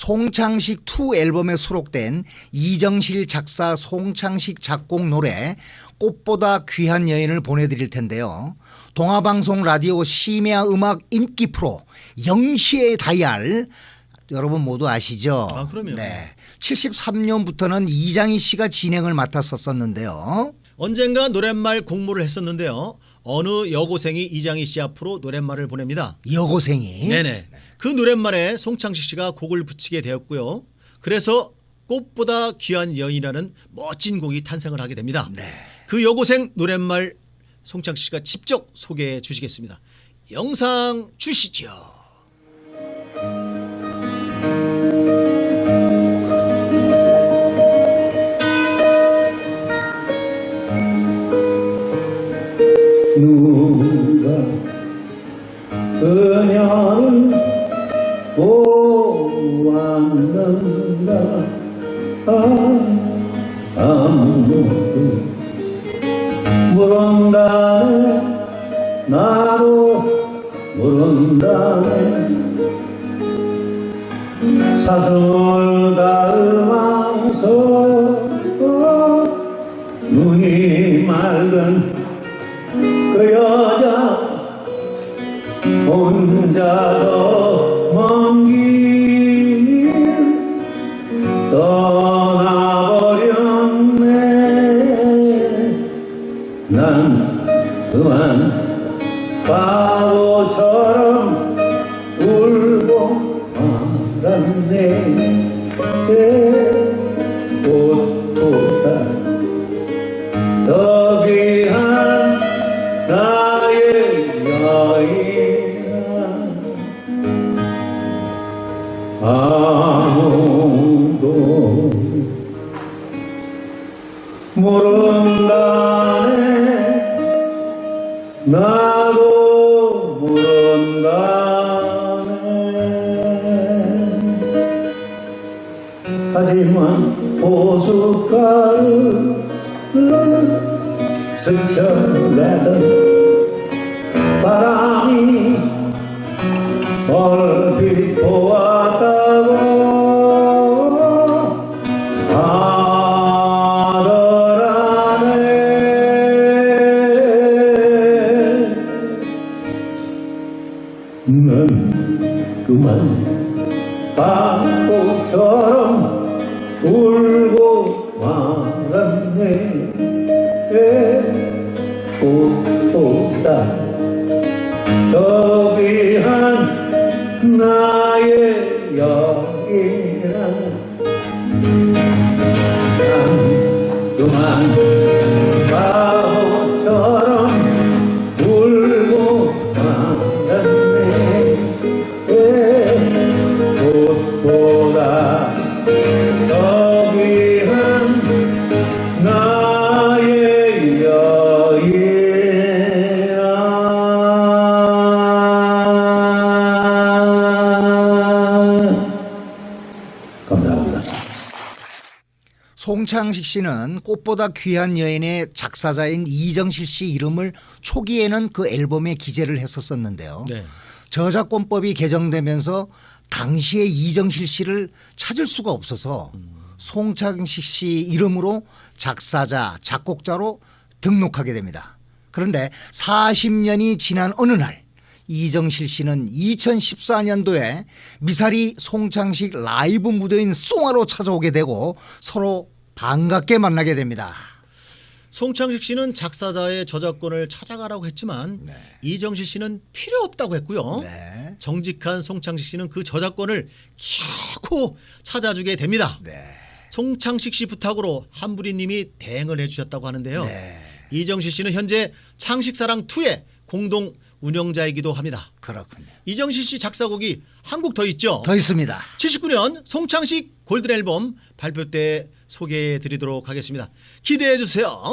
송창식 2 앨범에 수록된 이정실 작사 송창식 작곡 노래 꽃보다 귀한 여인을 보내드릴 텐데요. 동아방송 라디오 심야 음악 인기 프로 영시의 다이알 여러분 모두 아시죠? 아, 그럼요. 네. 73년부터는 이장희 씨가 진행을 맡았었었는데요. 언젠가 노랫말 공모를 했었는데요. 어느 여고생이 이장희 씨 앞으로 노랫말을 보냅니다. 여고생이 네네. 그 노랫말에 송창식 씨가 곡을 붙이게 되었고요. 그래서 꽃보다 귀한 여인이라는 멋진 곡이 탄생을 하게 됩니다. 네. 그 여고생 노랫말 송창식 씨가 직접 소개해 주시겠습니다. 영상 주시죠. 누가 그녀를 보았는가? 아, 아무도 모른다네 나도 모른다네. 사슴을 닮아서 눈이 혼자서 먼 길 떠나버렸네. 난 그만 바보처럼 울 모른다네 하지만 보숫가루 스쳐가던 바람이 얼핏 보았 그만 바보처럼 울고 말았네 꽃보다 더 귀한 나 송창식 씨는 꽃보다 귀한 여인의 작사자인 이정실 씨 이름을 초기에는 그 앨범에 기재를 했었었는데요. 네. 저작권법이 개정되면서 당시에 이정실 씨를 찾을 수가 없어서 송창식 씨 이름으로 작사자, 작곡자로 등록하게 됩니다. 그런데 40년이 지난 어느 날 이정실 씨는 2014년도에 미사리 송창식 라이브 무대인 송화로 찾아오게 되고 서로 반갑게 만나게 됩니다. 송창식 씨는 작사자의 저작권을 찾아가라고 했지만 이정실 씨는 필요 없다고 했고요. 네. 정직한 송창식 씨는 그 저작권을 결코 찾아주게 됩니다. 네. 송창식 씨 부탁으로 한부리 님이 대행을 해주셨다고 하는데요. 네. 이정실 씨는 현재 창식사랑 2의 공동 운영자이기도 합니다. 그렇군요. 이정실 씨 작사곡이 한곡더 있죠. 더 있습니다. 79년 송창식 골든 앨범 발표 때 소개해 드리도록 하겠습니다. 기대해 주세요.